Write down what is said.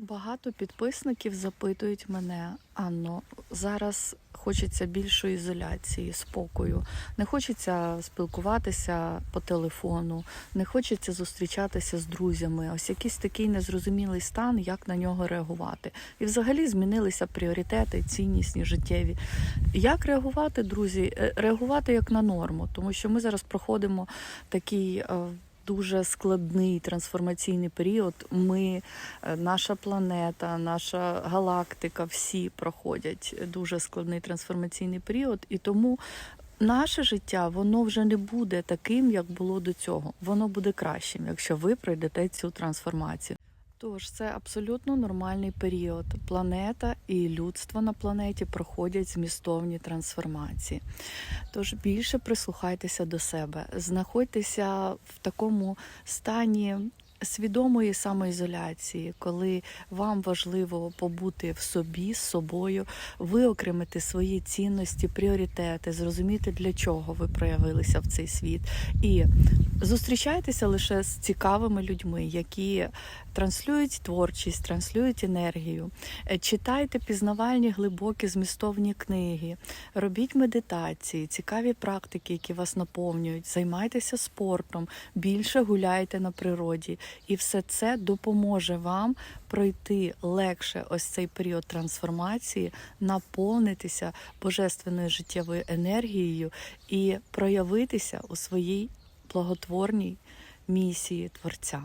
Багато підписників запитують мене, Анно, зараз хочеться більшої ізоляції, спокою. Не хочеться спілкуватися по телефону, не хочеться зустрічатися з друзями. Ось якийсь такий незрозумілий стан, як на нього реагувати. І взагалі змінилися пріоритети, ціннісні, життєві. Як реагувати, друзі? Е, Реагувати як на норму, тому що ми зараз проходимо такий. Дуже складний трансформаційний період. Ми, е, наша планета, наша галактика, всі проходять дуже складний трансформаційний період, і тому наше життя воно вже не буде таким, як було до цього. Воно буде кращим, якщо ви пройдете цю трансформацію. Тож це абсолютно нормальний період. Планета і людство на планеті проходять змістовні трансформації. Тож більше прислухайтеся до себе, знаходьтеся в такому стані свідомої самоізоляції, коли вам важливо побути в собі з собою, виокремити свої цінності, пріоритети, зрозуміти, для чого ви проявилися в цей світ. І зустрічайтеся лише з цікавими людьми, які транслюють творчість, транслюють енергію. Е, Читайте пізнавальні глибокі змістовні книги, робіть медитації, цікаві практики, які вас наповнюють, займайтеся спортом, більше гуляйте на природі, і все це допоможе вам пройти легше ось цей період трансформації, наповнитися божественною життєвою енергією і проявитися у своїй благотворній місії творця.